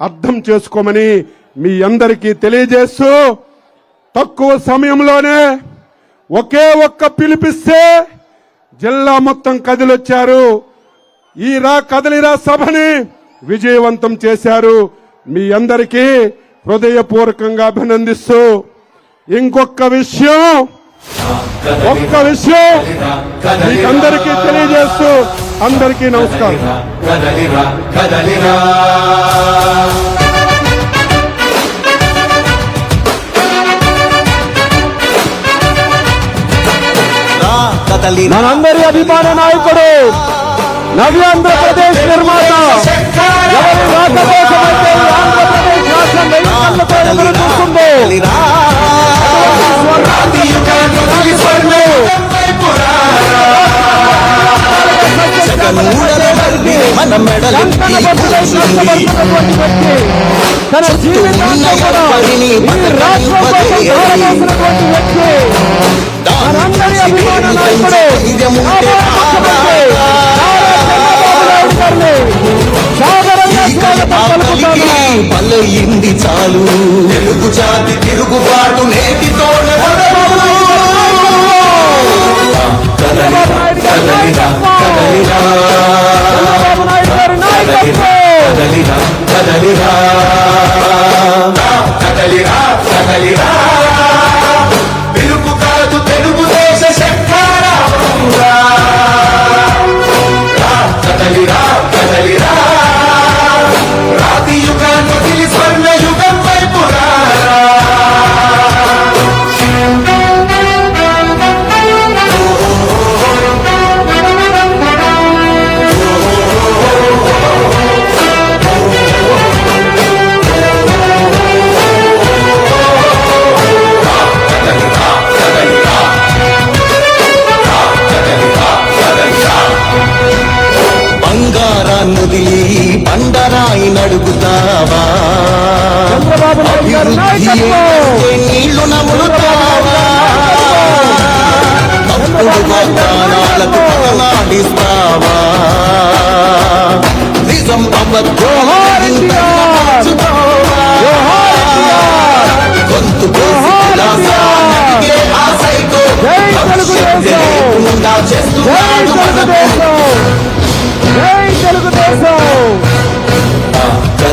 అర్థం చేసుకోమని మీ అందరికీ తెలియజేస్తూ తక్కువ సమయంలోనే ఒకే ఒక్క పిలిపిస్తే జిల్లా మొత్తం కదిలొచ్చారు. ఈ రా కదలిరా సభని విజయవంతం చేశారు. మీ అందరికీ హృదయపూర్వకంగా అభినందిస్తూ ఇంకొక విషయం ఒక్క విషయం మీకందరికీ తెలియజేస్తూ అందరికీ నమస్కారం. కదలిరా కదలిరా మనందరి అభిమాన నాయకుడు నవ్యాంధ్రప్రదేశ్ నిర్మాత ఎవరి రాక కోసమైతే ఆంధ్రప్రదేశ్ రాష్ట్రం వెయ్యి కళ్ళతో ఎదురు చూస్తుందో తన పల్లయింది చాలు తెలుగు జాతి తిరుగుబాటు నేటితోనే గారి నీళ్ళు నవ్వుతావా వాగ్దానాలకు తలనాడిస్తావా నిజం చేస్తున్నాడు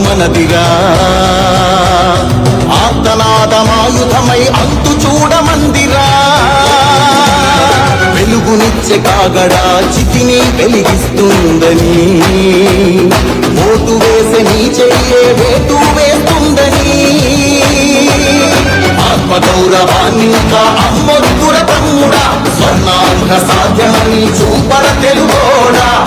మనదిగా. ఆర్తనాదమాయుధమై అంతు చూడమందిరా. వెలుగునిచ్చే కాగడా చితిని వెలిగిస్తుందని. ఓటు వేసే నీ చెయ్యే వేటు వేస్తుందని. ఆత్మగౌరవాన్ని ఇంకా అమ్మొద్దుర తమ్ముడా. స్వర్ణాంధ్ర సాధ్యమని చూపర తెలుగోడా.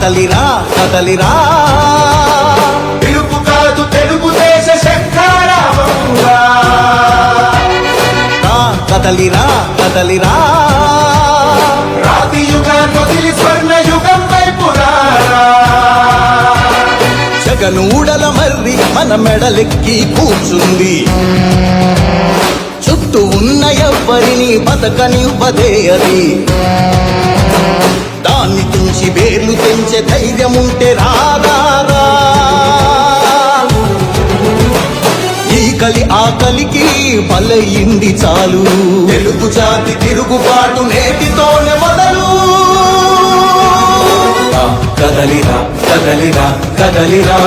కదలిరా కదలిరా. పిలుపు కాదు తెలుగుదేశ కదలిరా కదలిరా. రాతి యుగాన్ని వదిలి స్వర్ణ యుగం వైపు రారా. జగనూడల మర్రి మన మెడలెక్కి కూర్చుంది. చుట్టూ చుట్టూ ఉన్న ఎవ్వరిని బతకనివ్వదే అది. దాన్ని తుంచి వేర్లు తెంచే ధైర్యం ఉంటే రాదారా ఈ కలి ఆకలికి బలయింది చాలు. తెలుగు జాతి తిరుగుబాటు నేటితోనే మొదలు. కదలిరా కదలిరా కదలిరా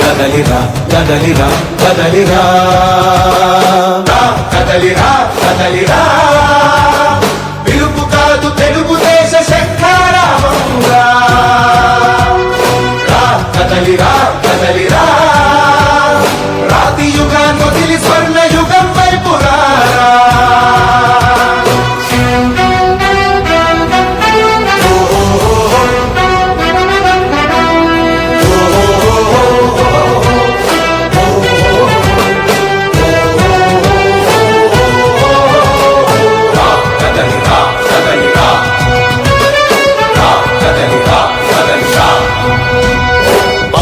కదలిరా కదలిరా కదలిరా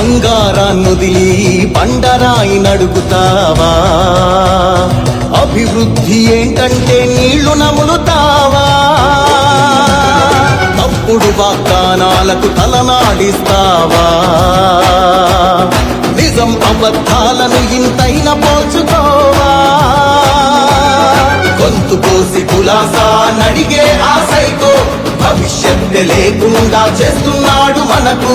బంగారాన్నొదిలి బండరాయి నడుగుతావా? అభివృద్ధి ఏంటంటే నీళ్ళు నములుతావా? తప్పుడు వాగ్దానాలకు తలనాడిస్తావా? నిజం అబద్ధాలను ఇంతైన పోల్చుకోవా? గొంతు కోసి కులాసా నడిగే ఆశైకో భవిష్యత్తు లేకుండా చేస్తున్నాడు మనకు.